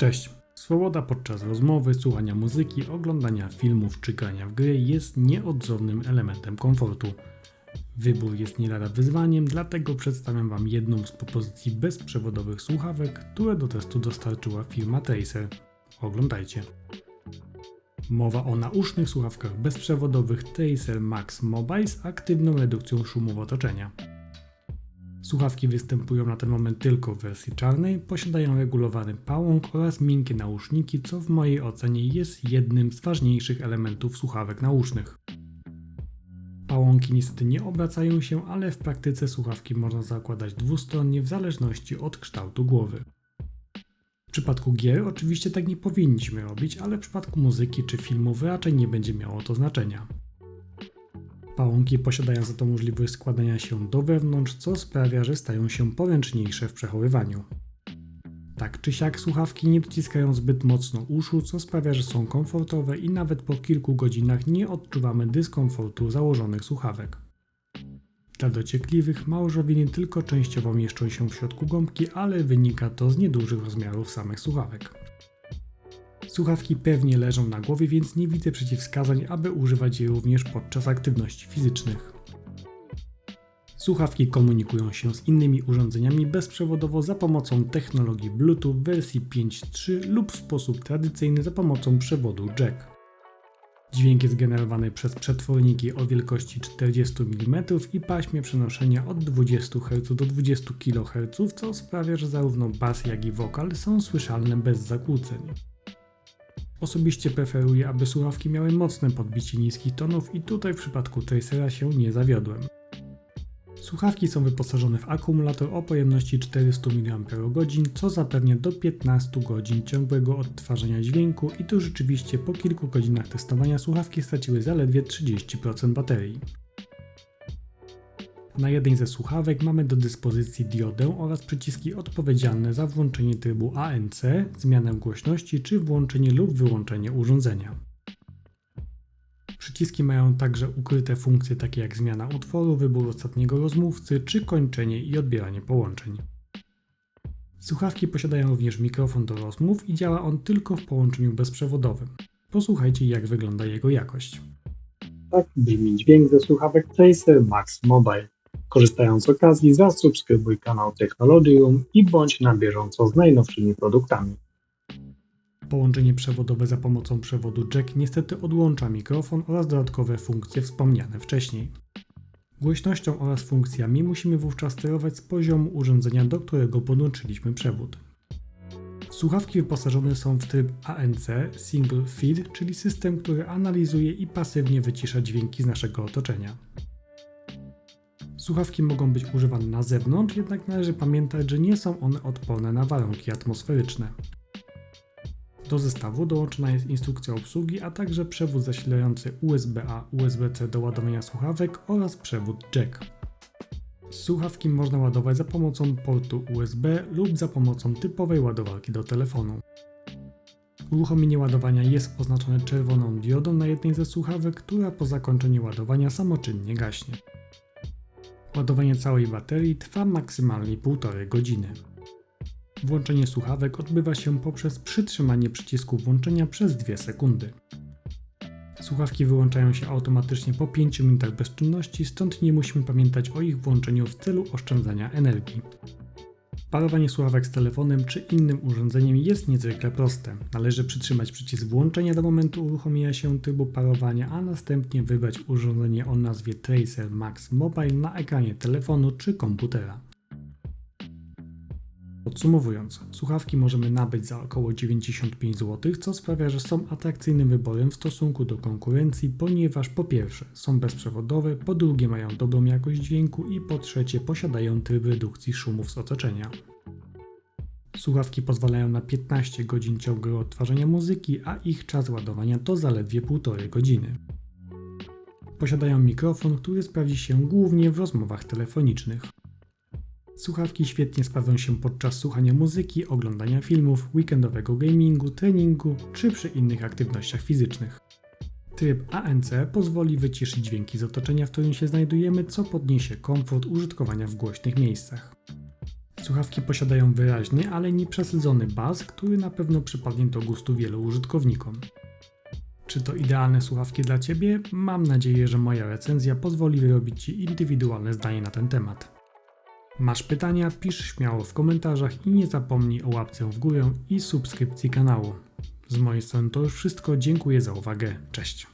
Cześć. Swoboda podczas rozmowy, słuchania muzyki, oglądania filmów czy grania w gry jest nieodzownym elementem komfortu. Wybór jest nie lada wyzwaniem, dlatego przedstawiam Wam jedną z propozycji bezprzewodowych słuchawek, które do testu dostarczyła firma Tracer. Oglądajcie. Mowa o nausznych słuchawkach bezprzewodowych Tracer Max Mobile z aktywną redukcją szumu w otoczenia. Słuchawki występują na ten moment tylko w wersji czarnej, posiadają regulowany pałąk oraz miękkie nauszniki, co w mojej ocenie jest jednym z ważniejszych elementów słuchawek nausznych. Pałąki niestety nie obracają się, ale w praktyce słuchawki można zakładać dwustronnie w zależności od kształtu głowy. W przypadku gier oczywiście tak nie powinniśmy robić, ale w przypadku muzyki czy filmów raczej nie będzie miało to znaczenia. Pałąki posiadają za to możliwość składania się do wewnątrz, co sprawia, że stają się poręczniejsze w przechowywaniu. Tak czy siak słuchawki nie dociskają zbyt mocno uszu, co sprawia, że są komfortowe i nawet po kilku godzinach nie odczuwamy dyskomfortu założonych słuchawek. Dla dociekliwych małżowiny tylko częściowo mieszczą się w środku gąbki, ale wynika to z niedużych rozmiarów samych słuchawek. Słuchawki pewnie leżą na głowie, więc nie widzę przeciwwskazań, aby używać je również podczas aktywności fizycznych. Słuchawki komunikują się z innymi urządzeniami bezprzewodowo za pomocą technologii Bluetooth wersji 5.3 lub w sposób tradycyjny za pomocą przewodu jack. Dźwięk jest generowany przez przetworniki o wielkości 40 mm i paśmie przenoszenia od 20 Hz do 20 kHz, co sprawia, że zarówno bas jak i wokal są słyszalne bez zakłóceń. Osobiście preferuję, aby słuchawki miały mocne podbicie niskich tonów i tutaj w przypadku Tracera się nie zawiodłem. Słuchawki są wyposażone w akumulator o pojemności 400 mAh, co zapewnia do 15 godzin ciągłego odtwarzania dźwięku i tu rzeczywiście po kilku godzinach testowania słuchawki straciły zaledwie 30% baterii. Na jednej ze słuchawek mamy do dyspozycji diodę oraz przyciski odpowiedzialne za włączenie trybu ANC, zmianę głośności czy włączenie lub wyłączenie urządzenia. Przyciski mają także ukryte funkcje takie jak zmiana utworu, wybór ostatniego rozmówcy czy kończenie i odbieranie połączeń. Słuchawki posiadają również mikrofon do rozmów i działa on tylko w połączeniu bezprzewodowym. Posłuchajcie jak wygląda jego jakość. Tak brzmi dźwięk ze słuchawek Tracer Max Mobile. Korzystając z okazji, zasubskrybuj kanał Technologium i bądź na bieżąco z najnowszymi produktami. Połączenie przewodowe za pomocą przewodu jack niestety odłącza mikrofon oraz dodatkowe funkcje wspomniane wcześniej. Głośnością oraz funkcjami musimy wówczas sterować z poziomu urządzenia, do którego podłączyliśmy przewód. Słuchawki wyposażone są w tryb ANC Single Feed, czyli system, który analizuje i pasywnie wycisza dźwięki z naszego otoczenia. Słuchawki mogą być używane na zewnątrz, jednak należy pamiętać, że nie są one odporne na warunki atmosferyczne. Do zestawu dołączona jest instrukcja obsługi, a także przewód zasilający USB-A, USB-C do ładowania słuchawek oraz przewód jack. Słuchawki można ładować za pomocą portu USB lub za pomocą typowej ładowarki do telefonu. Uruchomienie ładowania jest oznaczone czerwoną diodą na jednej ze słuchawek, która po zakończeniu ładowania samoczynnie gaśnie. Ładowanie całej baterii trwa maksymalnie 1,5 godziny. Włączenie słuchawek odbywa się poprzez przytrzymanie przycisku włączenia przez 2 sekundy. Słuchawki wyłączają się automatycznie po 5 minutach bezczynności, stąd nie musimy pamiętać o ich włączeniu w celu oszczędzania energii. Parowanie słuchawek z telefonem czy innym urządzeniem jest niezwykle proste. Należy przytrzymać przycisk włączenia do momentu uruchomienia się trybu parowania, a następnie wybrać urządzenie o nazwie Tracer Max Mobile na ekranie telefonu czy komputera. Podsumowując, słuchawki możemy nabyć za około 95 zł, co sprawia, że są atrakcyjnym wyborem w stosunku do konkurencji, ponieważ po pierwsze są bezprzewodowe, po drugie mają dobrą jakość dźwięku i po trzecie posiadają tryb redukcji szumów z otoczenia. Słuchawki pozwalają na 15 godzin ciągłego odtwarzania muzyki, a ich czas ładowania to zaledwie 1,5 godziny. Posiadają mikrofon, który sprawdzi się głównie w rozmowach telefonicznych. Słuchawki świetnie sprawdzą się podczas słuchania muzyki, oglądania filmów, weekendowego gamingu, treningu czy przy innych aktywnościach fizycznych. Tryb ANC pozwoli wyciszyć dźwięki z otoczenia, w którym się znajdujemy, co podniesie komfort użytkowania w głośnych miejscach. Słuchawki posiadają wyraźny, ale nie przesadzony bas, który na pewno przypadnie do gustu wielu użytkownikom. Czy to idealne słuchawki dla Ciebie? Mam nadzieję, że moja recenzja pozwoli wyrobić Ci indywidualne zdanie na ten temat. Masz pytania? Pisz śmiało w komentarzach i nie zapomnij o łapce w górę i subskrypcji kanału. Z mojej strony to już wszystko, dziękuję za uwagę, cześć.